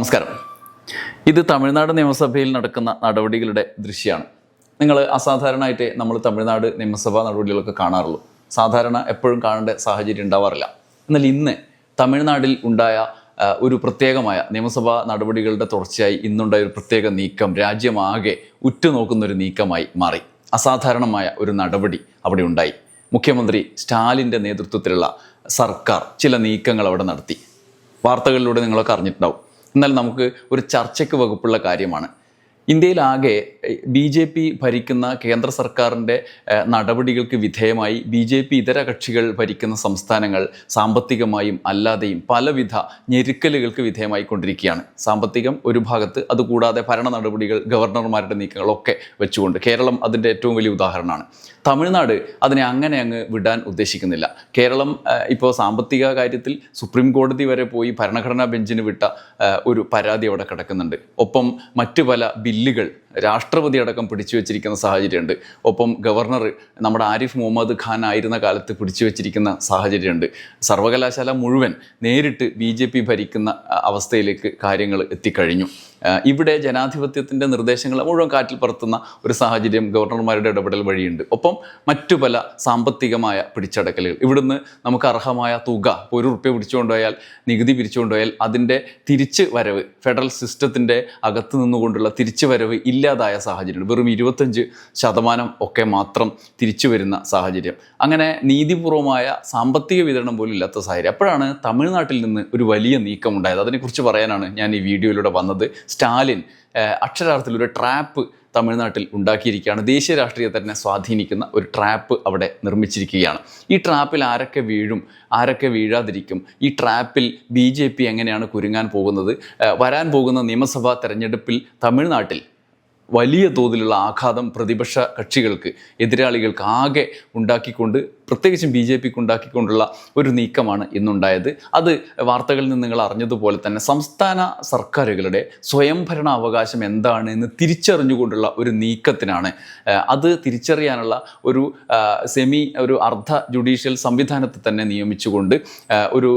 നമസ്കാരം. ഇത് തമിഴ്നാട് നിയമസഭയിൽ നടക്കുന്ന നടപടികളുടെ ദൃശ്യമാണ് നിങ്ങൾ അസാധാരണമായിട്ട് നമ്മൾ തമിഴ്നാട് നിയമസഭാ നടപടികളൊക്കെ കാണാറുള്ളൂ. സാധാരണ എപ്പോഴും കാണേണ്ട സാഹചര്യം ഉണ്ടാവാറില്ല. എന്നാൽ ഇന്ന് തമിഴ്നാട്ടിൽ ഉണ്ടായ ഒരു പ്രത്യേകമായ നിയമസഭാ നടപടികളുടെ തുടർച്ചയായി ഇന്നുണ്ടായ ഒരു പ്രത്യേക നീക്കം രാജ്യമാകെ ഉറ്റുനോക്കുന്ന ഒരു നീക്കമായി മാറി. അസാധാരണമായ ഒരു നടപടി അവിടെ ഉണ്ടായി. മുഖ്യമന്ത്രി സ്റ്റാലിന്റെ നേതൃത്വത്തിലുള്ള സർക്കാർ ചില നീക്കങ്ങൾ അവിടെ നടത്തി. വാർത്തകളിലൂടെ നിങ്ങളൊക്കെ അറിഞ്ഞിട്ടുണ്ടാവും. എന്നാൽ നമുക്ക് ഒരു ചർച്ചയ്ക്ക് വകുപ്പുള്ള കാര്യമാണ്. ഇന്ത്യയിലാകെ ബി ജെ പി ഭരിക്കുന്ന കേന്ദ്ര സർക്കാരിന്റെ നടപടികൾക്ക് വിധേയമായി ബി ജെ പി ഇതര കക്ഷികൾ ഭരിക്കുന്ന സംസ്ഥാനങ്ങൾ സാമ്പത്തികമായും അല്ലാതെയും പലവിധ ഞെരുക്കലുകൾക്ക് വിധേയമായി കൊണ്ടിരിക്കുകയാണ്. സാമ്പത്തികം ഒരു ഭാഗത്ത് അതുകൂടാതെ ഭരണ നടപടികൾ ഗവർണർമാരുടെ നീക്കങ്ങളൊക്കെ വെച്ചുകൊണ്ട് കേരളം അതിന്റെ ഏറ്റവും വലിയ ഉദാഹരണമാണ്. തമിഴ്നാട് അതിനെ അങ്ങനെ അങ്ങ് വിടാൻ ഉദ്ദേശിക്കുന്നില്ല. കേരളം ഇപ്പോൾ സാമ്പത്തിക കാര്യത്തിൽ സുപ്രീം കോടതി വരെ പോയി ഭരണഘടനാ ബെഞ്ചിന് വിട്ട ഒരു പരാതി അവിടെ കിടക്കുന്നുണ്ട്. ഒപ്പം മറ്റു പല ബില്ലുകൾ രാഷ്ട്രപതി അടക്കം പിടിച്ചു വെച്ചിരിക്കുന്ന സാഹചര്യമുണ്ട്. ഒപ്പം ഗവർണർ നമ്മുടെ ആരിഫ് മുഹമ്മദ് ഖാൻ ആയിരുന്ന കാലത്ത് പിടിച്ചു വെച്ചിരിക്കുന്ന സാഹചര്യമുണ്ട്. സർവകലാശാല മുഴുവൻ നേരിട്ട് ബി ജെ പി ഭരിക്കുന്ന അവസ്ഥയിലേക്ക് കാര്യങ്ങൾ എത്തിക്കഴിഞ്ഞു. ഇവിടെ ജനാധിപത്യത്തിന്റെ നിർദ്ദേശങ്ങൾ മുഴുവൻ കാറ്റിൽ പറത്തുന്ന ഒരു സാഹചര്യം ഗവർണർമാരുടെ ഇടപെടൽ വഴിയുണ്ട്. ഒപ്പം മറ്റു പല സാമ്പത്തികമായ പിടിച്ചടക്കലുകൾ. ഇവിടുന്ന് നമുക്ക് അർഹമായ തുക ഒരു റുപ്യ പിടിച്ചുകൊണ്ടുപോയാൽ നികുതി പിരിച്ചുകൊണ്ടുപോയാൽ അതിന്റെ തിരിച്ച് വരവ് ഫെഡറൽ സിസ്റ്റത്തിന്റെ അകത്ത് നിന്നുകൊണ്ടുള്ള തിരിച്ചു വരവ് ഇല്ലാതായ സാഹചര്യം വെറും ഇരുപത്തഞ്ച് ശതമാനം ഒക്കെ മാത്രം തിരിച്ചു വരുന്ന സാഹചര്യം. അങ്ങനെ നീതിപൂർവമായ സാമ്പത്തിക വിതരണം പോലും ഇല്ലാത്ത സാഹചര്യം. അപ്പോഴാണ് തമിഴ്നാട്ടിൽ നിന്ന് ഒരു വലിയ നീക്കം ഉണ്ടായത് അതിനെക്കുറിച്ച് പറയാനാണ് ഞാൻ ഈ വീഡിയോയിലൂടെ വന്നത്. സ്റ്റാലിൻ അക്ഷരാർത്ഥത്തിൽ ഒരു ട്രാപ്പ് തമിഴ്നാട്ടിൽ ഉണ്ടാക്കിയിരിക്കുകയാണ്. ദേശീയ രാഷ്ട്രീയത്തെ തന്നെ സ്വാധീനിക്കുന്ന ഒരു ട്രാപ്പ് അവിടെ നിർമ്മിച്ചിരിക്കുകയാണ്. ഈ ട്രാപ്പിൽ ആരൊക്കെ വീഴും? ആരൊക്കെ വീഴാതിരിക്കും? ഈ ട്രാപ്പിൽ ബി എങ്ങനെയാണ് കുരുങ്ങാൻ പോകുന്നത്? വരാൻ പോകുന്ന നിയമസഭാ തെരഞ്ഞെടുപ്പിൽ തമിഴ്നാട്ടിൽ വലിയ തോതിലുള്ള ആഘാതം പ്രതിപക്ഷ കക്ഷികൾക്ക് എതിരാളികൾക്ക് ആകെ ഉണ്ടാക്കിക്കൊണ്ട് പ്രത്യേകിച്ചും ബി ജെ പിക്ക് ഉണ്ടാക്കിക്കൊണ്ടുള്ള ഒരു നീക്കമാണ് ഇന്നുണ്ടായത്. അത് വാർത്തകളിൽ നിന്ന് നിങ്ങൾ അറിഞ്ഞതുപോലെ തന്നെ സംസ്ഥാന സർക്കാരുകളുടെ സ്വയംഭരണ അവകാശം എന്താണ് എന്ന് തിരിച്ചറിഞ്ഞുകൊണ്ടുള്ള ഒരു നീക്കത്തിനാണ്. അത് തിരിച്ചറിയാനുള്ള ഒരു സെമി ഒരു അർദ്ധ ജുഡീഷ്യൽ സംവിധാനത്തെ തന്നെ നിയമിച്ചുകൊണ്ട് ഒരു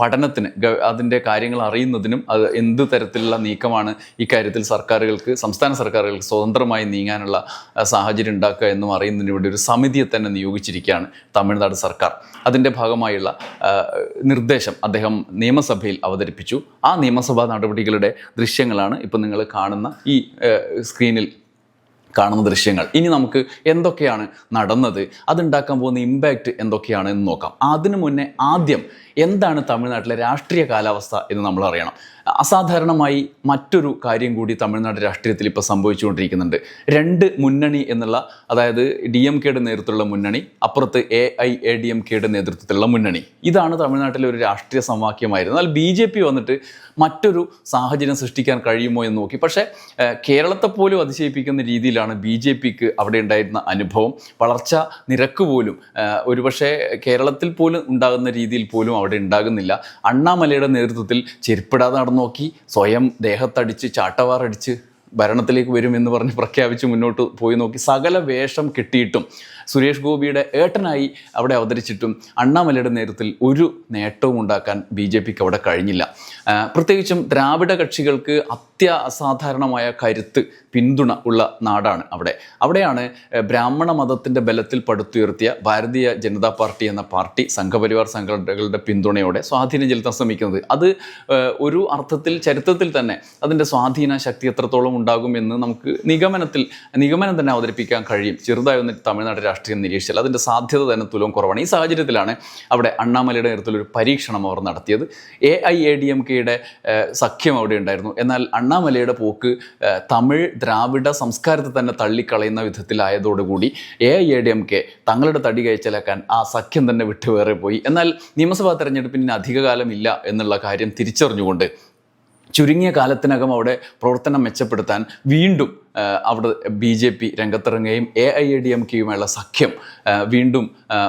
പഠനത്തിന് അതിന്റെ കാര്യങ്ങൾ അറിയുന്നതിനും അത് എന്ത് തരത്തിലുള്ള നീക്കമാണ് ഇക്കാര്യത്തിൽ സർക്കാരുകൾക്ക് സംസ്ഥാന സർക്കാരുകൾക്ക് സ്വതന്ത്രമായി നീങ്ങാനുള്ള സാഹചര്യം ഉണ്ടാക്കുക എന്നും അറിയുന്നതിന് വേണ്ടി ഒരു സമിതിയെ തന്നെ നിയോഗിച്ചിരിക്കുകയാണ് തമിഴ്നാട് സർക്കാർ. അതിന്റെ ഭാഗമായുള്ള നിർദ്ദേശം അദ്ദേഹം നിയമസഭയിൽ അവതരിപ്പിച്ചു. ആ നിയമസഭാ നടപടികളുടെ ദൃശ്യങ്ങളാണ് ഇപ്പോൾ നിങ്ങൾ കാണുന്ന ഈ സ്ക്രീനിൽ കാണുന്ന ദൃശ്യങ്ങൾ. ഇനി നമുക്ക് എന്തൊക്കെയാണ് നടന്നത്? അതുണ്ടാക്കാൻ പോകുന്ന ഇമ്പാക്റ്റ് എന്തൊക്കെയാണ് എന്ന് നോക്കാം. അതിനു മുന്നേ ആദ്യം എന്താണ് തമിഴ്നാട്ടിലെ രാഷ്ട്രീയ കാലാവസ്ഥ എന്ന് നമ്മൾ അറിയണം. അസാധാരണമായി മറ്റൊരു കാര്യം കൂടി തമിഴ്നാട് രാഷ്ട്രീയത്തിൽ ഇപ്പോൾ സംഭവിച്ചുകൊണ്ടിരിക്കുന്നുണ്ട്. രണ്ട് മുന്നണി എന്നുള്ള അതായത് ഡി എം കെയുടെ നേതൃത്വത്തിലുള്ള മുന്നണി അപ്പുറത്ത് A I A D M കെയുടെ നേതൃത്വത്തിലുള്ള മുന്നണി. ഇതാണ് തമിഴ്നാട്ടിലെ ഒരു രാഷ്ട്രീയ സമവാക്യമായിരുന്നു. എന്നാൽ ബി ജെ പി വന്നിട്ട് മറ്റൊരു സാഹചര്യം സൃഷ്ടിക്കാൻ കഴിയുമോ എന്ന് നോക്കി. പക്ഷേ കേരളത്തെ പോലും അതിശയിപ്പിക്കുന്ന രീതിയിലാണ് ബി ജെ പിക്ക് അവിടെ ഉണ്ടായിരുന്ന അനുഭവം. വളർച്ച നിരക്ക് പോലും ഒരുപക്ഷെ കേരളത്തിൽ പോലും ഉണ്ടാകുന്ന രീതിയിൽ പോലും അവിടെ ഉണ്ടാകുന്നില്ല. അണ്ണാമലയുടെ നേതൃത്വത്തിൽ ചെരുപ്പിടാതെ നടന്നു നോക്കി സ്വയം ദേഹത്തടിച്ച് ചാട്ടവാറടിച്ച് ഭരണത്തിലേക്ക് വരുമെന്ന് പറഞ്ഞ് പ്രഖ്യാപിച്ച് മുന്നോട്ട് പോയി നോക്കി. സകല വേഷം കെട്ടിയിട്ടും സുരേഷ് ഗോപിയുടെ ഏട്ടനായി അവിടെ അവതരിച്ചിട്ടും അണ്ണാമലയുടെ നേതൃത്വത്തിൽ ഒരു നേട്ടവും ഉണ്ടാക്കാൻ ബി ജെ പിക്ക് അവിടെ കഴിഞ്ഞില്ല. പ്രത്യേകിച്ചും ദ്രാവിഡ കക്ഷികൾക്ക് അത്യസാധാരണമായ കരുത്ത് പിന്തുണ ഉള്ള നാടാണ് അവിടെ. അവിടെയാണ് ബ്രാഹ്മണ മതത്തിന്റെ ബലത്തിൽ പടുത്തുയർത്തിയ ഭാരതീയ ജനതാ പാർട്ടി എന്ന പാർട്ടി സംഘപരിവാർ സംഘടനകളുടെ പിന്തുണയോടെ സ്വാധീനം ചെലുത്താൻ ശ്രമിക്കുന്നത്. അത് ഒരു അർത്ഥത്തിൽ ചരിത്രത്തിൽ തന്നെ അതിന്റെ സ്വാധീന ശക്തി എത്രത്തോളം ഉണ്ടാകുമെന്ന് നമുക്ക് നിഗമനത്തിൽ നിഗമനം തന്നെ അവതരിപ്പിക്കാൻ കഴിയും. ചെറുതായി ഒന്ന് തമിഴ്നാട് നിരീക്ഷിച്ചാൽ അതിന്റെ സാധ്യത തന്നെ തുലം കുറവാണ്. ഈ സാഹചര്യത്തിലാണ് അവിടെ അണ്ണാമലയുടെ നേതൃത്വത്തിൽ ഒരു പരീക്ഷണം അവർ നടത്തിയത്. A I A D M കെയുടെ സഖ്യം അവിടെ ഉണ്ടായിരുന്നു. എന്നാൽ അണ്ണാമലയുടെ പോക്ക് തമിഴ് ദ്രാവിഡ സംസ്കാരത്തെ തന്നെ തള്ളിക്കളയുന്ന വിധത്തിലായതോടുകൂടി A I A D M K തങ്ങളുടെ തടി കഴിച്ചലാക്കാൻ ആ സഖ്യം തന്നെ വിട്ടു വേറെ പോയി. എന്നാൽ നിയമസഭാ തെരഞ്ഞെടുപ്പിന് അധികകാലം ഇല്ല എന്നുള്ള കാര്യം തിരിച്ചറിഞ്ഞുകൊണ്ട് ചുരുങ്ങിയ കാലത്തിനകം അവിടെ പ്രവർത്തനം മെച്ചപ്പെടുത്താൻ വീണ്ടും അവിടെ B J P രംഗത്തിറങ്ങുകയും A I A D M കെയുമായുള്ള സഖ്യം വീണ്ടും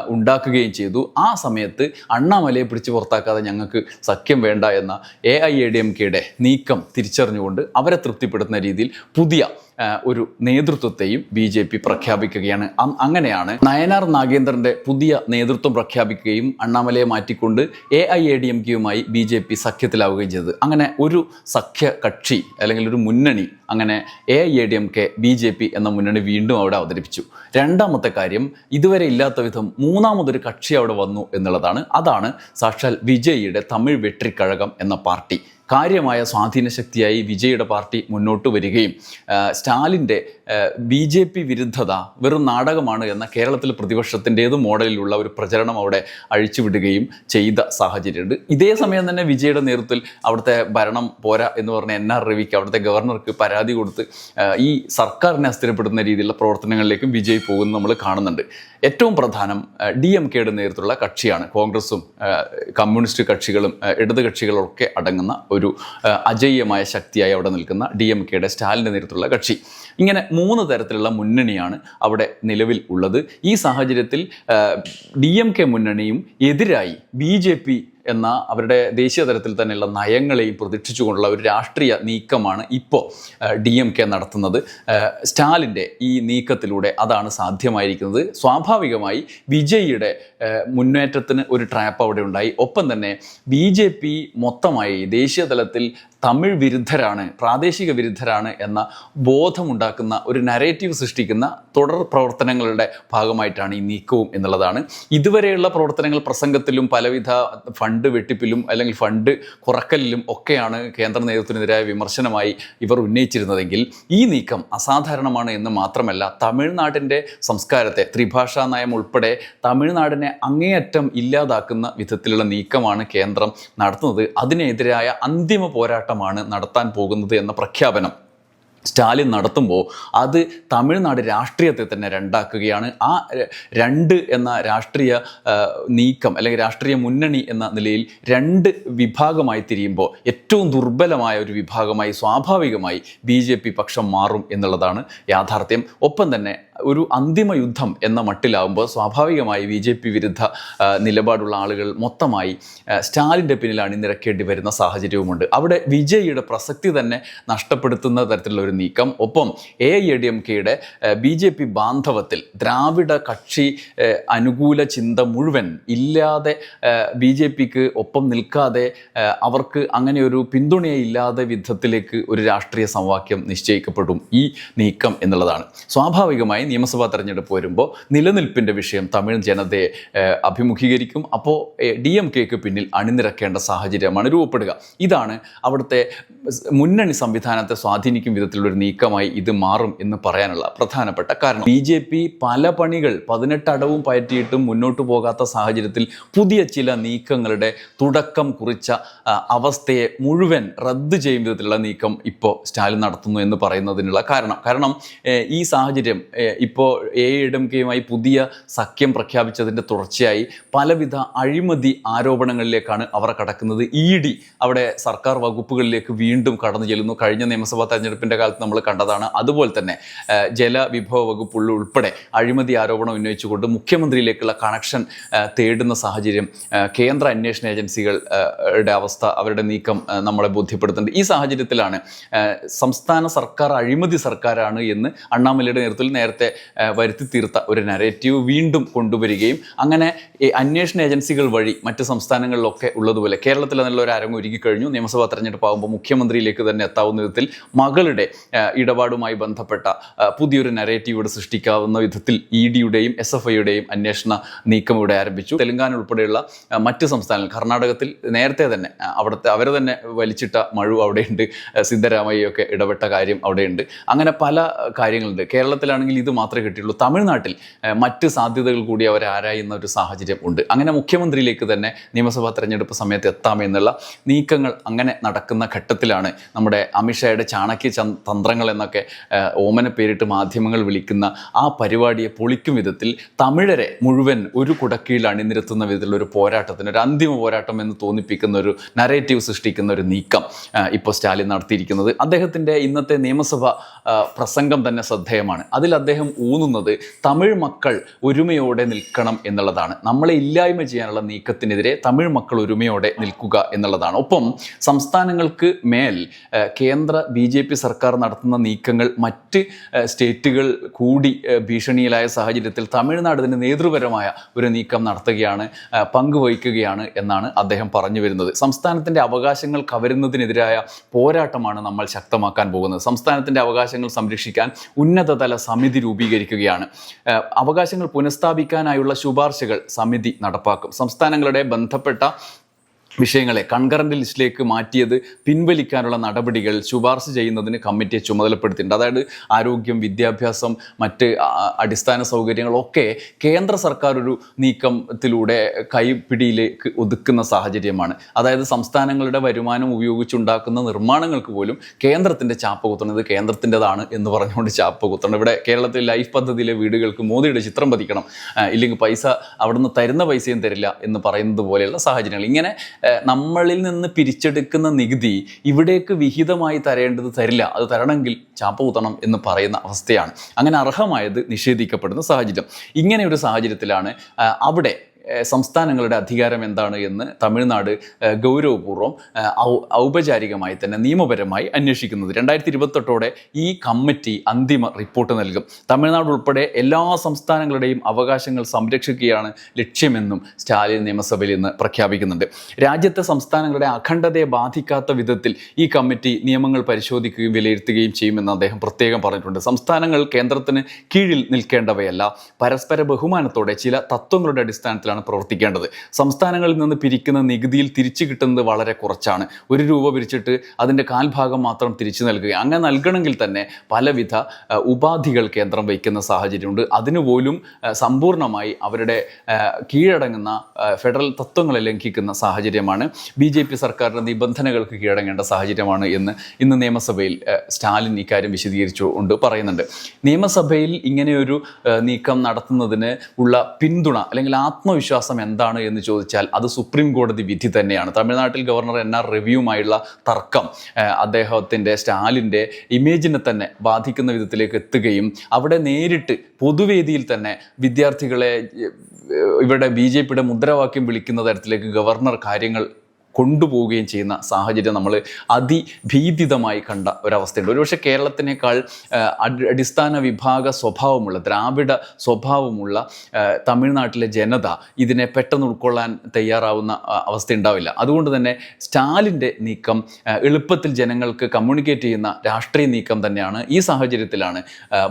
ഉണ്ടാക്കുകയും ചെയ്തു. ആ സമയത്ത് അണ്ണാമലയെ പിടിച്ചു പുറത്താക്കാതെ ഞങ്ങൾക്ക് സഖ്യം വേണ്ട എന്ന A I A D M കെയുടെ നീക്കം തിരിച്ചറിഞ്ഞുകൊണ്ട് അവരെ തൃപ്തിപ്പെടുത്തുന്ന രീതിയിൽ പുതിയ ഒരു നേതൃത്വത്തെയും ബി ജെ പി പ്രഖ്യാപിക്കുകയാണ്. അങ്ങനെയാണ് നയനാർ നാഗേന്ദ്രന്റെ പുതിയ നേതൃത്വം പ്രഖ്യാപിക്കുകയും അണ്ണാമലയെ മാറ്റിക്കൊണ്ട് A I A D M കെയുമായി B J P സഖ്യത്തിലാവുകയും ചെയ്തത്. അങ്ങനെ ഒരു സഖ്യ കക്ഷി അല്ലെങ്കിൽ ഒരു മുന്നണി അങ്ങനെ A I A D M K B J P എന്ന മുന്നണി വീണ്ടും അവിടെ അവതരിപ്പിച്ചു. രണ്ടാമത്തെ കാര്യം ഇതുവരെ ഇല്ലാത്ത വിധം മൂന്നാമതൊരു കക്ഷി അവിടെ വന്നു എന്നുള്ളതാണ്. അതാണ് സാക്ഷാൽ വിജയിയുടെ തമിഴ് വെട്രിക്കഴകം എന്ന പാർട്ടി. കാര്യമായ സ്വാധീന ശക്തിയായി വിജയുടെ പാർട്ടി മുന്നോട്ട് വരികയും സ്റ്റാലിന്റെ ബി ജെ പി വിരുദ്ധത വെറും നാടകമാണ് എന്ന കേരളത്തിലെ പ്രതിപക്ഷത്തിന്റേത് മോഡലിലുള്ള ഒരു പ്രചരണം അവിടെ അഴിച്ചുവിടുകയും ചെയ്ത സാഹചര്യമുണ്ട്. ഇതേ സമയം തന്നെ വിജയുടെ നേതൃത്വത്തിൽ അവിടുത്തെ ഭരണം പോരാ എന്ന് പറഞ്ഞ എൻ ആർ രവിക്ക് അവിടുത്തെ ഗവർണർക്ക് പരാതി കൊടുത്ത് ഈ സർക്കാരിനെ അസ്ഥിരപ്പെടുന്ന രീതിയിലുള്ള പ്രവർത്തനങ്ങളിലേക്കും വിജയ് പോകുന്നത് നമ്മൾ കാണുന്നുണ്ട്. ഏറ്റവും പ്രധാനം ഡി എം കെയുടെ നേതൃത്വത്തിലുള്ള കക്ഷിയാണ്. കോൺഗ്രസും കമ്മ്യൂണിസ്റ്റ് കക്ഷികളും ഇടത് കക്ഷികളൊക്കെ അടങ്ങുന്ന ഒരു ആ, അജയ്യമായ ശക്തിയായി അവിടെ നിൽക്കുന്ന ഡി എം കെയുടെ സ്റ്റാലിന്റെ നേതൃത്വമുള്ള കക്ഷി. ഇങ്ങനെ മൂന്ന് തരത്തിലുള്ള മുന്നണിയാണ് അവിടെ നിലവിൽ ഉള്ളത്. ഈ സാഹചര്യത്തിൽ ഡി എം കെ മുന്നണിയും എതിരായി ബി ജെ പി എന്ന അവരുടെ ദേശീയ തലത്തിൽ തന്നെയുള്ള നയങ്ങളെയും പ്രതീക്ഷിച്ചുകൊണ്ടുള്ള ഒരു രാഷ്ട്രീയ നീക്കമാണ് ഇപ്പോൾ ഡി എം കെ നടത്തുന്നത് സ്റ്റാലിന്റെ ഈ നീക്കത്തിലൂടെ അതാണ് സാധ്യമായിരിക്കുന്നത്. സ്വാഭാവികമായി വിജയിയുടെ മുന്നേറ്റത്തിന് ഒരു ട്രാപ്പ് അവിടെ ഉണ്ടായി. ഒപ്പം തന്നെ ബി ജെ പി മൊത്തമായി ദേശീയ തലത്തിൽ തമിഴ് വിരുദ്ധരാണ് പ്രാദേശിക വിരുദ്ധരാണ് എന്ന ബോധമുണ്ടാക്കുന്ന ഒരു നരേറ്റീവ് സൃഷ്ടിക്കുന്ന തുടർ പ്രവർത്തനങ്ങളുടെ ഭാഗമായിട്ടാണ് ഈ നീക്കവും എന്നുള്ളതാണ്. ഇതുവരെയുള്ള പ്രവർത്തനങ്ങൾ പ്രസംഗത്തിലും പലവിധ ഫണ്ട് വെട്ടിപ്പിലും അല്ലെങ്കിൽ ഫണ്ട് കുറക്കലിലും ഒക്കെയാണ് കേന്ദ്ര നേതൃത്വത്തിനെതിരായ വിമർശനമായി ഇവർ ഉന്നയിച്ചിരുന്നതെങ്കിൽ ഈ നീക്കം അസാധാരണമാണ് എന്ന് മാത്രമല്ല തമിഴ്നാടിന്റെ സംസ്കാരത്തെ ത്രിഭാഷാ നയം ഉൾപ്പെടെ തമിഴ്നാടിനെ അങ്ങേയറ്റം ഇല്ലാതാക്കുന്ന വിധത്തിലുള്ള നീക്കമാണ് കേന്ദ്രം നടത്തുന്നത്. അതിനെതിരായ അന്തിമ പോരാട്ടമാണ് നടത്താൻ പോകുന്നത് എന്ന പ്രഖ്യാപനം. സ്റ്റാലിൻ നടത്തുമ്പോൾ അത് തമിഴ്നാട് രാഷ്ട്രീയത്തെ തന്നെ രണ്ടാക്കുകയാണ്. ആ രണ്ട് എന്ന രാഷ്ട്രീയ നീക്കം അല്ലെങ്കിൽ രാഷ്ട്രീയ മുന്നണി എന്ന നിലയിൽ രണ്ട് വിഭാഗമായി തിരിയുമ്പോൾ ഏറ്റവും ദുർബലമായ ഒരു വിഭാഗമായി സ്വാഭാവികമായി ബി പക്ഷം മാറും എന്നുള്ളതാണ് യാഥാർത്ഥ്യം. ഒപ്പം തന്നെ ഒരു അന്തിമ യുദ്ധം എന്ന മട്ടിലാവുമ്പോൾ സ്വാഭാവികമായി ബി ജെ പി വിരുദ്ധ നിലപാടുള്ള ആളുകൾ മൊത്തമായി സ്റ്റാലിന്റെ പിന്നിൽ അണിനിരക്കേണ്ടി വരുന്ന സാഹചര്യവുമുണ്ട്. അവിടെ വിജയിയുടെ പ്രസക്തി തന്നെ നഷ്ടപ്പെടുത്തുന്ന തരത്തിലുള്ള ഒരു നീക്കം. ഒപ്പം എ ഐ ഡി എം കെയുടെ ബി ജെ പി ബാന്ധവത്തിൽ ദ്രാവിഡ കക്ഷി അനുകൂല ചിന്ത മുഴുവൻ ഇല്ലാതെ ബി ജെ പിക്ക് ഒപ്പം നിൽക്കാതെ അവർക്ക് അങ്ങനെ ഒരു പിന്തുണയെ ഇല്ലാതെ വിധത്തിലേക്ക് ഒരു രാഷ്ട്രീയ സമവാക്യം നിശ്ചയിക്കപ്പെടും ഈ നീക്കം എന്നുള്ളതാണ്. സ്വാഭാവികമായി നിയമസഭാ തെരഞ്ഞെടുപ്പ് വരുമ്പോൾ നിലനിൽപ്പിന്റെ വിഷയം തമിഴ് ജനതയെ അഭിമുഖീകരിക്കും. അപ്പോൾ ഡി എം കെക്ക് പിന്നിൽ അണിനിരക്കേണ്ട സാഹചര്യമാണ് രൂപപ്പെടുക. ഇതാണ് അവിടുത്തെ മുന്നണി സംവിധാനത്തെ സ്വാധീനിക്കും ഒരു നീക്കമായി ഇത് മാറും എന്ന് പറയാനുള്ള പ്രധാനപ്പെട്ട കാരണം. ബി ജെ പി പല പണികൾ പതിനെട്ടടവും പയറ്റിയിട്ടും മുന്നോട്ട് പോകാത്ത സാഹചര്യത്തിൽ പുതിയ ചില നീക്കങ്ങളുടെ തുടക്കം കുറിച്ച അവസ്ഥയെ മുഴുവൻ റദ്ദ് ചെയ്യും വിധത്തിലുള്ള നീക്കം ഇപ്പോൾ സ്റ്റാലിൻ നടത്തുന്നു എന്ന് പറയുന്നതിനുള്ള കാരണം. കാരണം ഈ സാഹചര്യം ഇപ്പോൾ എ എം കെയുമായി പുതിയ സഖ്യം പ്രഖ്യാപിച്ചതിന്റെ തുടർച്ചയായി പലവിധ അഴിമതി ആരോപണങ്ങളിലേക്കാണ് അവർ കടക്കുന്നത്. ഇ ഡി അവിടെ സർക്കാർ വകുപ്പുകളിലേക്ക് വീണ്ടും കടന്നു ചെല്ലുന്നു. കഴിഞ്ഞ നിയമസഭാ തെരഞ്ഞെടുപ്പിന്റെ നമ്മൾ കണ്ടതാണ്. അതുപോലെ തന്നെ ജലവിഭവ വകുപ്പ് ഉൾപ്പെടെ അഴിമതി ആരോപണം ഉന്നയിച്ചുകൊണ്ട് മുഖ്യമന്ത്രിയിലേക്കുള്ള കണക്ഷൻ തേടുന്ന സാഹചര്യം കേന്ദ്ര അന്വേഷണ ഏജൻസികൾ അവസ്ഥ അവരുടെ നീക്കം നമ്മളെ ബോധ്യപ്പെടുത്തുന്നുണ്ട്. ഈ സാഹചര്യത്തിലാണ് സംസ്ഥാന സർക്കാർ അഴിമതി സർക്കാരാണ് എന്ന് അണ്ണാമലയുടെ നേതൃത്വത്തിൽ നേരത്തെ വരുത്തി തീർത്ത ഒരു നരേറ്റീവ് വീണ്ടും കൊണ്ടുവരികയും അങ്ങനെ അന്വേഷണ ഏജൻസികൾ വഴി മറ്റ് സംസ്ഥാനങ്ങളിലൊക്കെ ഉള്ളതുപോലെ കേരളത്തിൽ അതിനുള്ള ഒരു അരങ്ങ് ഒരുക്കി കഴിഞ്ഞു നിയമസഭാ തെരഞ്ഞെടുപ്പ് ആകുമ്പോൾ മുഖ്യമന്ത്രിയിലേക്ക് തന്നെ എത്താവുന്ന വിധത്തിൽ മകളുടെ ഇടപാടുമായി ബന്ധപ്പെട്ട പുതിയൊരു നരേറ്റീവ് ഇവിടെ സൃഷ്ടിക്കാവുന്ന വിധത്തിൽ ഇ ഡിയുടെയും എസ് എഫ് ഐയുടെയും അന്വേഷണ നീക്കം ഇവിടെ ആരംഭിച്ചു. തെലങ്കാന ഉൾപ്പെടെയുള്ള മറ്റ് സംസ്ഥാനങ്ങൾ കർണാടകത്തിൽ നേരത്തെ തന്നെ അവിടുത്തെ അവർ തന്നെ വലിച്ചിട്ട മഴു അവിടെയുണ്ട്. സിദ്ധരാമയ്യൊക്കെ ഇടപെട്ട കാര്യം അവിടെയുണ്ട്. അങ്ങനെ പല കാര്യങ്ങളുണ്ട്. കേരളത്തിലാണെങ്കിൽ ഇത് മാത്രമേ കിട്ടിയുള്ളൂ. തമിഴ്നാട്ടിൽ മറ്റ് സാധ്യതകൾ കൂടി അവർ ആരായുന്ന ഒരു സാഹചര്യം ഉണ്ട്. അങ്ങനെ മുഖ്യമന്ത്രിയിലേക്ക് തന്നെ നിയമസഭാ തെരഞ്ഞെടുപ്പ് സമയത്ത് എത്താമെന്നുള്ള നീക്കങ്ങൾ അങ്ങനെ നടക്കുന്ന ഘട്ടത്തിലാണ് നമ്മുടെ അമിത്ഷായുടെ ചാണക്യ തന്ത്രങ്ങൾ എന്നൊക്കെ ഓമന പേരിട്ട് മാധ്യമങ്ങൾ വിളിക്കുന്ന ആ പരിപാടിയെ പൊളിക്കും വിധത്തിൽ തമിഴരെ മുഴുവൻ ഒരു കുടക്കീഴിൽ അണിനിരത്തുന്ന വിധത്തിലുള്ള ഒരു പോരാട്ടത്തിന് ഒരു അന്തിമ പോരാട്ടം എന്ന് തോന്നിപ്പിക്കുന്ന ഒരു നരേറ്റീവ് സൃഷ്ടിക്കുന്ന ഒരു നീക്കം ഇപ്പോൾ സ്റ്റാലിൻ നടത്തിയിരിക്കുന്നത്. അദ്ദേഹത്തിന്റെ ഇന്നത്തെ നിയമസഭ പ്രസംഗം തന്നെ ശ്രദ്ധേയമാണ്. അതിൽ അദ്ദേഹം ഊന്നുന്നത് തമിഴ് മക്കൾ ഒരുമയോടെ നിൽക്കണം എന്നുള്ളതാണ്. നമ്മളെ ഇല്ലായ്മ ചെയ്യാനുള്ള നീക്കത്തിനെതിരെ തമിഴ് മക്കൾ ഒരുമയോടെ നിൽക്കുക എന്നുള്ളതാണ്. ഒപ്പം സംസ്ഥാനങ്ങൾക്ക് മേൽ കേന്ദ്ര ബി സർക്കാർ നടത്തുന്ന നീക്കങ്ങൾ മറ്റ് സ്റ്റേറ്റുകൾ കൂടി ഭീഷണിയിലായ സാഹചര്യത്തിൽ തമിഴ്നാട് ഇതിന് നേതൃപരമായ ഒരു നീക്കം നടത്തുകയാണ് പങ്കുവഹിക്കുകയാണ് എന്നാണ് അദ്ദേഹം പറഞ്ഞു വരുന്നത്. സംസ്ഥാനത്തിന്റെ അവകാശങ്ങൾ കവരുന്നതിനെതിരായ പോരാട്ടമാണ് നമ്മൾ ശക്തമാക്കാൻ പോകുന്നത്. സംസ്ഥാനത്തിന്റെ അവകാശങ്ങൾ സംരക്ഷിക്കാൻ ഉന്നതതല സമിതി രൂപീകരിക്കുകയാണ്. അവകാശങ്ങൾ പുനഃസ്ഥാപിക്കാനായുള്ള ശുപാർശകൾ സമിതി നടപ്പാക്കും. സംസ്ഥാനങ്ങളുടെ ബന്ധപ്പെട്ട വിഷയങ്ങളെ കൺകറന്റ് ലിസ്റ്റിലേക്ക് മാറ്റിയത് പിൻവലിക്കാനുള്ള നടപടികൾ ശുപാർശ ചെയ്യുന്നതിന് കമ്മിറ്റിയെ ചുമതലപ്പെടുത്തിയിട്ടുണ്ട്. അതായത് ആരോഗ്യം വിദ്യാഭ്യാസം മറ്റ് അടിസ്ഥാന സൗകര്യങ്ങളൊക്കെ കേന്ദ്ര സർക്കാർ ഒരു നീക്കത്തിലൂടെ കൈപ്പിടിയിലേക്ക് ഒതുക്കുന്ന സാഹചര്യമാണ്. അതായത് സംസ്ഥാനങ്ങളുടെ വരുമാനം ഉപയോഗിച്ചുണ്ടാക്കുന്ന നിർമ്മാണങ്ങൾക്ക് പോലും കേന്ദ്രത്തിന്റെ ചാപ്പ കുത്തുന്നത് കേന്ദ്രത്തിന്റെതാണ് എന്ന് പറഞ്ഞുകൊണ്ട് ചാപ്പ കുത്തണം. ഇവിടെ കേരളത്തിൽ ലൈഫ് പദ്ധതിയിലെ വീടുകൾക്ക് മോദിയുടെ ചിത്രം പതിക്കണം. ഇല്ലെങ്കിൽ പൈസ അവിടുന്ന് തരുന്ന പൈസയും തരില്ല എന്ന് പറയുന്നത് പോലെയുള്ള സാഹചര്യങ്ങൾ. ഇങ്ങനെ നമ്മളിൽ നിന്ന് പിരിച്ചെടുക്കുന്ന നികുതി ഇവിടേക്ക് വിഹിതമായി തരേണ്ടത് തരില്ല. അത് തരണമെങ്കിൽ ചാപ്പ കുത്തണം എന്ന് പറയുന്ന അവസ്ഥയാണ്. അങ്ങനെ അർഹമായത് നിഷേധിക്കപ്പെടുന്ന സാഹചര്യം. ഇങ്ങനെ ഒരു സാഹചര്യത്തിലാണ് അവിടെ സംസ്ഥാനങ്ങളുടെ അധികാരം എന്താണ് എന്ന് തമിഴ്നാട് ഗൗരവപൂർവം ഔപചാരികമായി തന്നെ നിയമപരമായി അന്വേഷിക്കുന്നത്. രണ്ടായിരത്തി ഇരുപത്തെട്ടോടെ ഈ കമ്മിറ്റി അന്തിമ റിപ്പോർട്ട് നൽകും. തമിഴ്നാട് ഉൾപ്പെടെ എല്ലാ സംസ്ഥാനങ്ങളുടെയും അവകാശങ്ങൾ സംരക്ഷിക്കുകയാണ് ലക്ഷ്യമെന്നും സ്റ്റാലിൻ നിയമസഭയിൽ ഇന്ന് പ്രഖ്യാപിക്കുന്നുണ്ട്. രാജ്യത്തെ സംസ്ഥാനങ്ങളുടെ അഖണ്ഡതയെ ബാധിക്കാത്ത വിധത്തിൽ ഈ കമ്മിറ്റി നിയമങ്ങൾ പരിശോധിക്കുകയും വിലയിരുത്തുകയും ചെയ്യുമെന്ന് അദ്ദേഹം പ്രത്യേകം പറഞ്ഞിട്ടുണ്ട്. സംസ്ഥാനങ്ങൾ കേന്ദ്രത്തിന് കീഴിൽ നിൽക്കേണ്ടവയല്ല. പരസ്പര ബഹുമാനത്തോടെ ചില തത്വങ്ങളുടെ അടിസ്ഥാനത്തിലാണ് പ്രവർത്തിക്കേണ്ടത്. സംസ്ഥാനങ്ങളിൽ നിന്ന് പിരിക്കുന്ന നികുതിയിൽ തിരിച്ചു കിട്ടുന്നത് വളരെ കുറച്ചാണ്. ഒരു രൂപ പിരിച്ചിട്ട് അതിന്റെ കാൽഭാഗം മാത്രം തിരിച്ചു നൽകുക. അങ്ങനെ നൽകണമെങ്കിൽ തന്നെ പലവിധ ഉപാധികൾ കേന്ദ്രം വയ്ക്കുന്ന സാഹചര്യമുണ്ട്. അതിനുപോലും സമ്പൂർണമായി അവരുടെ കീഴടങ്ങുന്ന ഫെഡറൽ തത്വങ്ങളെ ലംഘിക്കുന്ന സാഹചര്യമാണ്. ബി ജെ പി സർക്കാരിന്റെ നിബന്ധനകൾക്ക് കീഴടങ്ങേണ്ട സാഹചര്യമാണ് എന്ന് ഇന്ന് നിയമസഭയിൽ സ്റ്റാലിൻ ഇക്കാര്യം വിശദീകരിച്ചു കൊണ്ട് പറയുന്നുണ്ട്. നിയമസഭയിൽ ഇങ്ങനെയൊരു നീക്കം നടത്തുന്നതിന് ഉള്ള പിന്തുണ അല്ലെങ്കിൽ ആത്മവിശ്വാസം എന്താണ് എന്ന് ചോദിച്ചാൽ അത് സുപ്രീം കോടതി വിധി തന്നെയാണ്. തമിഴ്നാട്ടിൽ ഗവർണർ എൻ ആർ റിവ്യൂമായുള്ള തർക്കം അദ്ദേഹത്തിന്റെ സ്റ്റാലിന്റെ ഇമേജിനെ തന്നെ ബാധിക്കുന്ന വിധത്തിലേക്ക് എത്തുകയും അവിടെ നേരിട്ട് പൊതുവേദിയിൽ തന്നെ വിദ്യാർത്ഥികളെ ഇവരുടെ ബി ജെ പിയുടെ മുദ്രാവാക്യം വിളിക്കുന്ന തരത്തിലേക്ക് ഗവർണർ കാര്യങ്ങൾ കൊണ്ടുപോവുകയും ചെയ്യുന്ന സാഹചര്യം നമ്മൾ അതിഭീതിതമായി കണ്ട ഒരവസ്ഥയുണ്ട്. ഒരുപക്ഷെ കേരളത്തിനേക്കാൾ അടിസ്ഥാന വിഭാഗ സ്വഭാവമുള്ള ദ്രാവിഡ സ്വഭാവമുള്ള തമിഴ്നാട്ടിലെ ജനത ഇതിനെ പെട്ടെന്ന് ഉൾക്കൊള്ളാൻ തയ്യാറാവുന്ന അവസ്ഥ ഉണ്ടാവില്ല. അതുകൊണ്ട് തന്നെ സ്റ്റാലിന്റെ നീക്കം എളുപ്പത്തിൽ ജനങ്ങൾക്ക് കമ്മ്യൂണിക്കേറ്റ് ചെയ്യുന്ന രാഷ്ട്രീയ നീക്കം തന്നെയാണ് ഈ സാഹചര്യത്തിലാണ്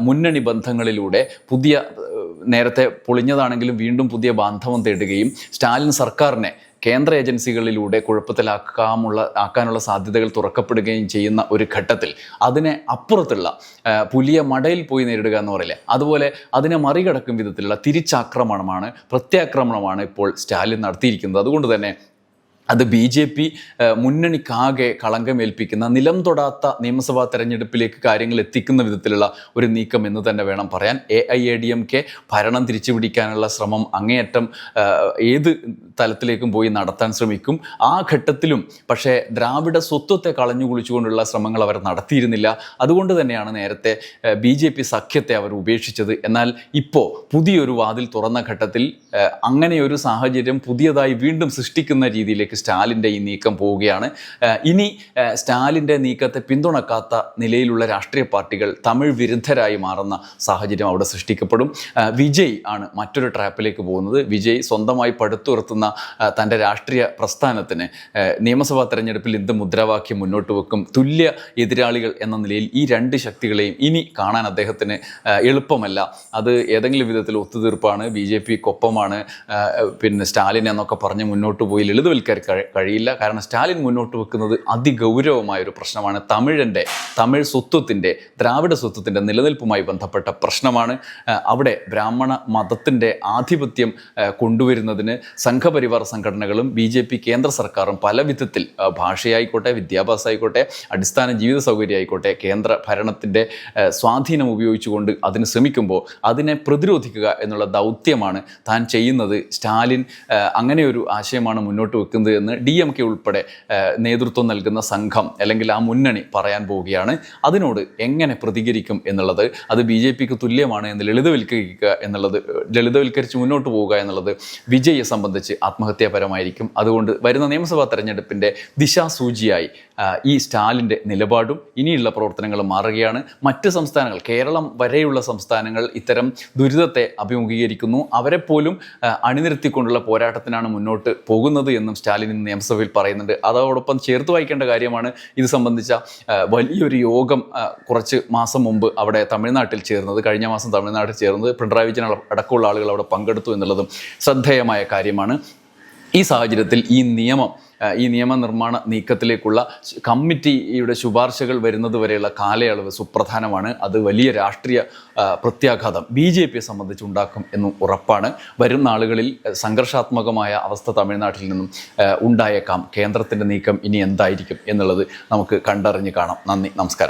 മുന്നണി ബന്ധങ്ങളിലൂടെ പുതിയ നേരത്തെ പൊളിഞ്ഞതാണെങ്കിലും വീണ്ടും പുതിയ ബാന്ധവം തേടുകയും സ്റ്റാലിൻ സർക്കാരിനെ കേന്ദ്ര ഏജൻസികളിലൂടെ കുഴപ്പത്തിലാക്കാമുള്ള ആക്കാനുള്ള സാധ്യതകൾ തുറക്കപ്പെടുകയും ചെയ്യുന്ന ഒരു ഘട്ടത്തിൽ അതിനെ അപ്പുറത്തുള്ള പുലിയ മടയിൽ പോയി നേരിടുക എന്ന് പറയില്ലേ? അതുപോലെ അതിനെ മറികടക്കും വിധത്തിലുള്ള തിരിച്ചാക്രമണമാണ് പ്രത്യാക്രമണമാണ് ഇപ്പോൾ സ്റ്റാലിൻ നടത്തിയിരിക്കുന്നത്. അതുകൊണ്ട് തന്നെ അത് ബി ജെ പി മുന്നണിക്കാകെ കളങ്കമേൽപ്പിക്കുന്ന നിലം തൊടാത്ത നിയമസഭാ തെരഞ്ഞെടുപ്പിലേക്ക് കാര്യങ്ങൾ എത്തിക്കുന്ന വിധത്തിലുള്ള ഒരു നീക്കം എന്ന് തന്നെ വേണം പറയാൻ. A I A D M K ഭരണം തിരിച്ചുപിടിക്കാനുള്ള ശ്രമം അങ്ങേയറ്റം ഏത് തലത്തിലേക്കും പോയി നടത്താൻ ശ്രമിക്കും. ആ ഘട്ടത്തിലും പക്ഷേ ദ്രാവിഡ സ്വത്വത്തെ കളഞ്ഞു കുളിച്ചുകൊണ്ടുള്ള ശ്രമങ്ങൾ അവർ നടത്തിയിരുന്നില്ല. അതുകൊണ്ട് തന്നെയാണ് നേരത്തെ ബി ജെ പി സഖ്യത്തെ അവർ ഉപേക്ഷിച്ചത്. എന്നാൽ ഇപ്പോൾ പുതിയൊരു വാതിൽ തുറന്ന ഘട്ടത്തിൽ അങ്ങനെയൊരു സാഹചര്യം പുതിയതായി വീണ്ടും സൃഷ്ടിക്കുന്ന രീതിയിലേക്ക് സ്റ്റാലിന്റെ ഈ നീക്കം പോവുകയാണ്. ഇനി സ്റ്റാലിന്റെ നീക്കത്തെ പിന്തുണക്കാത്ത നിലയിലുള്ള രാഷ്ട്രീയ പാർട്ടികൾ തമിഴ് വിരുദ്ധരായി മാറുന്ന സാഹചര്യം അവിടെ സൃഷ്ടിക്കപ്പെടും. വിജയ് ആണ് മറ്റൊരു ട്രാപ്പിലേക്ക് പോകുന്നത്. വിജയ് സ്വന്തമായി പടുത്തുയർത്തുന്ന തന്റെ രാഷ്ട്രീയ പ്രസ്ഥാനത്തിന് നിയമസഭാ തെരഞ്ഞെടുപ്പിൽ എന്ത് മുദ്രാവാക്യം മുന്നോട്ട് വെക്കും തുല്യ എതിരാളികൾ എന്ന നിലയിൽ ഈ രണ്ട് ശക്തികളെയും ഇനി കാണാൻ അദ്ദേഹത്തിന് എളുപ്പമല്ല. അത് ഏതെങ്കിലും വിധത്തിൽ ഒത്തുതീർപ്പാണ് ബി ജെ പിക്കൊപ്പമാണ് പിന്നെ സ്റ്റാലിൻ എന്നൊക്കെ പറഞ്ഞ് മുന്നോട്ട് പോയി ലളിതവൽക്കാർ കഴിയില്ല. കാരണം സ്റ്റാലിൻ മുന്നോട്ട് വെക്കുന്നത് അതിഗൗരവമായ ഒരു പ്രശ്നമാണ്. തമിഴന്റെ തമിഴ് സ്വത്വത്തിന്റെ ദ്രാവിഡ സ്വത്വത്തിന്റെ നിലനിൽപ്പുമായി ബന്ധപ്പെട്ട പ്രശ്നമാണ്. അവിടെ ബ്രാഹ്മണ മതത്തിന്റെ ആധിപത്യം കൊണ്ടുവരുന്നതിന് കൊണ്ടുവരുന്നതിന് സംഘപരിവാർ സംഘടനകളും ബി ജെ പി കേന്ദ്ര സർക്കാരും പല വിധത്തിൽ ഭാഷയായിക്കോട്ടെ വിദ്യാഭ്യാസമായിക്കോട്ടെ അടിസ്ഥാന ജീവിത സൗകര്യം ആയിക്കോട്ടെ കേന്ദ്ര ഭരണത്തിന്റെ സ്വാധീനം ഉപയോഗിച്ചുകൊണ്ട് അതിന് ശ്രമിക്കുമ്പോൾ അതിനെ പ്രതിരോധിക്കുക എന്നുള്ള ദൗത്യമാണ് താൻ ചെയ്യുന്നത്. സ്റ്റാലിൻ അങ്ങനെയൊരു ആശയമാണ് മുന്നോട്ട് വെക്കുന്നത് എന്ന് ഡി എം കെ ഉൾപ്പെടെ നേതൃത്വം നൽകുന്ന സംഘം അല്ലെങ്കിൽ ആ മുന്നണി പറയാൻ പോവുകയാണ്. അതിനോട് എങ്ങനെ പ്രതികരിക്കും എന്നുള്ളത് അത് ബി ജെ പിക്ക് തുല്യമാണ് എന്ന് ലളിതവൽക്കരിക്കുക എന്നുള്ളത് ലളിതവൽക്കരിച്ച് മുന്നോട്ട് പോവുക എന്നുള്ളത് വിജയെ സംബന്ധിച്ച് ആത്മഹത്യാപരമായിരിക്കും. അതുകൊണ്ട് വരുന്ന നിയമസഭാ തെരഞ്ഞെടുപ്പിന്റെ ദിശാസൂചിയായി ഈ സ്റ്റാലിന്റെ നിലപാടും ഇനിയുള്ള പ്രവർത്തനങ്ങളും മാറുകയാണ്. മറ്റ് സംസ്ഥാനങ്ങൾ കേരളം വരെയുള്ള സംസ്ഥാനങ്ങൾ ഇത്തരം ദുരിതത്തെ അഭിമുഖീകരിക്കുന്നു. അവരെ പോലും അണിനിരത്തിക്കൊണ്ടുള്ള പോരാട്ടത്തിനാണ് മുന്നോട്ട് പോകുന്നത് എന്നും സ്റ്റാലിൻ ഇന്ന് നിയമസഭയിൽ പറയുന്നുണ്ട്. അതോടൊപ്പം ചേർത്ത് വായിക്കേണ്ട കാര്യമാണ് ഇത് സംബന്ധിച്ച വലിയൊരു യോഗം കുറച്ച് മാസം മുമ്പ് അവിടെ തമിഴ്നാട്ടിൽ ചേർന്നത് കഴിഞ്ഞ മാസം തമിഴ്നാട്ടിൽ ചേർന്നത് പിണറായി വിജയൻ അടക്കമുള്ള ആളുകൾ അവിടെ പങ്കെടുത്തു എന്നുള്ളതും ശ്രദ്ധേയമായ കാര്യമാണ്. ഈ സാഹചര്യത്തിൽ ഈ നിയമം ഈ നിയമനിർമ്മാണ നീക്കത്തിലേക്കുള്ള കമ്മിറ്റിയുടെ ശുപാർശകൾ വരുന്നത് വരെയുള്ള കാലയളവ് സുപ്രധാനമാണ്. അത് വലിയ രാഷ്ട്രീയ പ്രത്യാഘാതം ബി ജെ പിയെ സംബന്ധിച്ച് ഉണ്ടാക്കും എന്നും ഉറപ്പാണ്. വരും നാളുകളിൽ സംഘർഷാത്മകമായ അവസ്ഥ തമിഴ്നാട്ടിൽ നിന്നും ഉണ്ടായേക്കാം. കേന്ദ്രത്തിന്റെ നീക്കം ഇനി എന്തായിരിക്കും എന്നുള്ളത് നമുക്ക് കണ്ടറിഞ്ഞ് കാണാം. നന്ദി നമസ്കാരം.